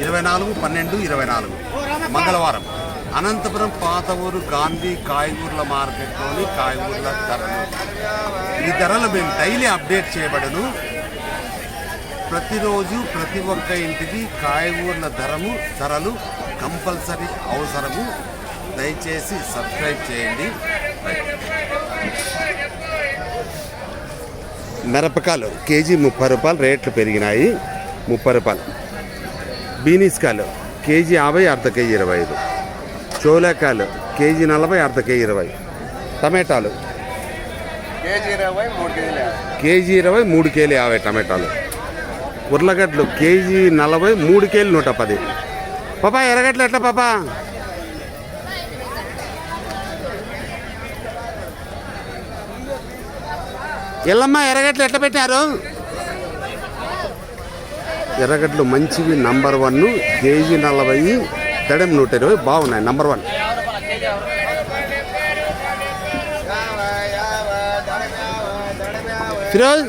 ఇరవై నాలుగు పన్నెండు ఇరవై నాలుగు. మంగళవారం. అనంతపురం పాత ఊరు గాంధీ కాయగూరల మార్కెట్లోని కాయగూరల ధరలు. ఈ ధరలు మేము డైలీ అప్డేట్ చేయబడను. ప్రతిరోజు ప్రతి ఒక్క ఇంటికి కాయగూరల ధరము ధరలు కంపల్సరీ అవసరము. దయచేసి సబ్స్క్రైబ్ చేయండి. మిరపకాయలు కేజీ ముప్పై రూపాయలు రేట్లు పెరిగినాయి. ముప్పై రూపాయలు. బీనీస్కాయలు కేజీ యాభై అర్ధ కేజీ ఇరవై ఐదు. చోలేకాయలు కేజీ నలభై అర్ధ కేజీ ఇరవై. టమాటాలు. కేజీ ఇరవై మూడు కేజీలు కేజీ ఇరవై మూడు కేలు యాభై టమాటాలు. ఉర్లగడ్డలు కేజీ నలభై మూడు కేలు నూట పది. పాపా ఎర్రగడ్డలు ఎట్లా పాపా? ఎల్లమ్మ ఎర్రగడ్డలు ఎట్లా పెట్టారు ఎర్రగడ్డలు మంచివి నంబర్ వన్ కేజీ నలభై తడెం నూట ఇరవై బాగున్నాయి నంబర్ వన్. ఫిరోజ్.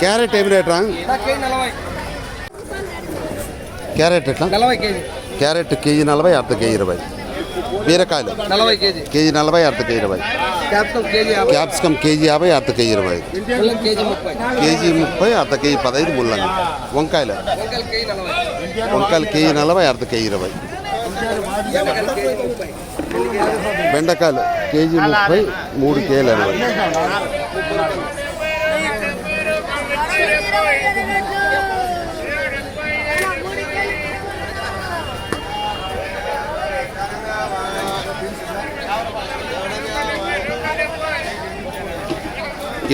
క్యారెట్ ఏం రేట్రా కేజీ నలభై క్యారెట్ ఎట్లా? క్యారెట్ కేజీ నలభై అర్ధ కేజీ ఇరవై. బీరకాయలు. కేజీ. కేజీ నలభై అర్ధ కేజీ ఇరవై. క్యాప్సికమ్ కేజీ యాభై. అర్ధ కేజీ ఇరవై కేజీ ముప్పై. అర్ధ కేజీ పదహైదు ముల్లంగి. వంకాయలు. వంకాయలు కేజీ నలభై. అర్ధ కేజీ ఇరవై. బెండకాయలు కేజీ ముప్పై. మూడు కేజీలు ఎనభై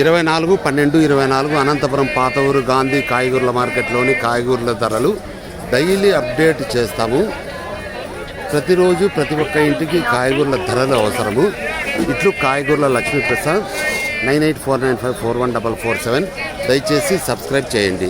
ఇరవై నాలుగు పన్నెండు ఇరవై నాలుగు అనంతపురం పాత ఊరు గాంధీ కాయగూరల మార్కెట్లోని కాయగూరల ధరలు డైలీ అప్డేట్ చేస్తాము. ప్రతిరోజు ప్రతి ఒక్క ఇంటికి కాయగూరల ధరలు అవసరము. ఇట్లు కాయగూరల Lakshmiprasad nine eight four nine five four one double four seven. దయచేసి సబ్స్క్రైబ్ చేయండి.